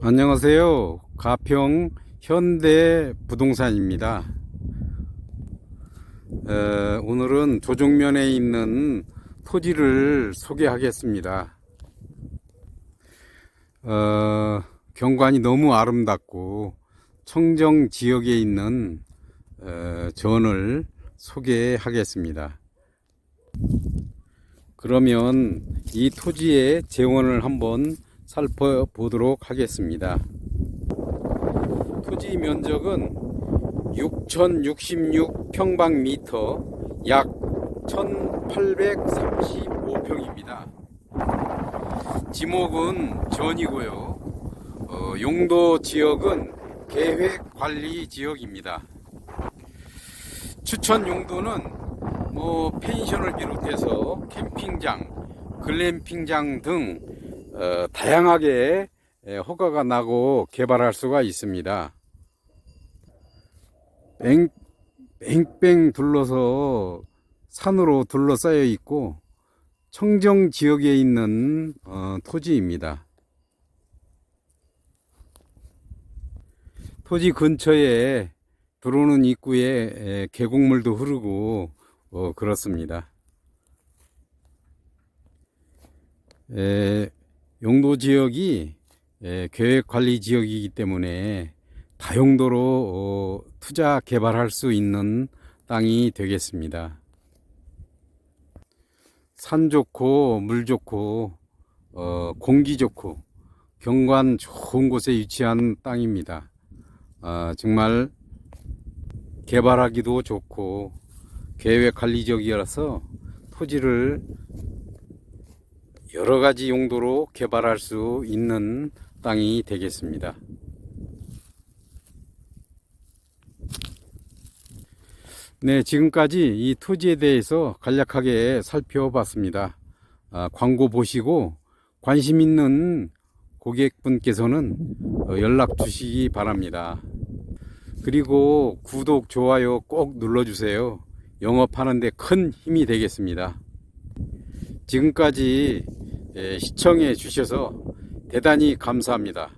안녕하세요. 가평 현대 부동산입니다. 어, 오늘은 조정면에 있는 토지를 소개하겠습니다. 어, 경관이 너무 아름답고 청정 지역에 있는 어, 전을 소개하겠습니다. 그러면 이 토지의 재원을 한번 살펴보도록 하겠습니다. 토지 면적은 6,066평방미터 약 1,835평입니다. 지목은 전이고요. 어, 용도 지역은 계획 관리 지역입니다. 추천 용도는 뭐 펜션을 비롯해서 캠핑장, 글램핑장 등 어, 다양하게 에, 허가가 나고 개발할 수가 있습니다. 뱅, 뱅뱅 둘러서 산으로 둘러싸여 있고 청정 지역에 있는 어, 토지입니다. 토지 근처에 들어오는 입구에 에, 계곡물도 흐르고 어, 그렇습니다. 에, 용도 지역이 에, 계획 관리 지역이기 때문에 다용도로 어, 투자 개발할 수 있는 땅이 되겠습니다. 산 좋고 물 좋고 어, 공기 좋고 경관 좋은 곳에 위치한 땅입니다. 아, 정말 개발하기도 좋고 계획 관리 지역이라서 토지를 여러 가지 용도로 개발할 수 있는 땅이 되겠습니다. 네, 지금까지 이 토지에 대해서 간략하게 살펴봤습니다. 아, 광고 보시고 관심 있는 고객분께서는 어, 연락 주시기 바랍니다. 그리고 구독, 좋아요 꼭 눌러주세요. 영업하는데 큰 힘이 되겠습니다. 지금까지 예, 시청해 주셔서 대단히 감사합니다.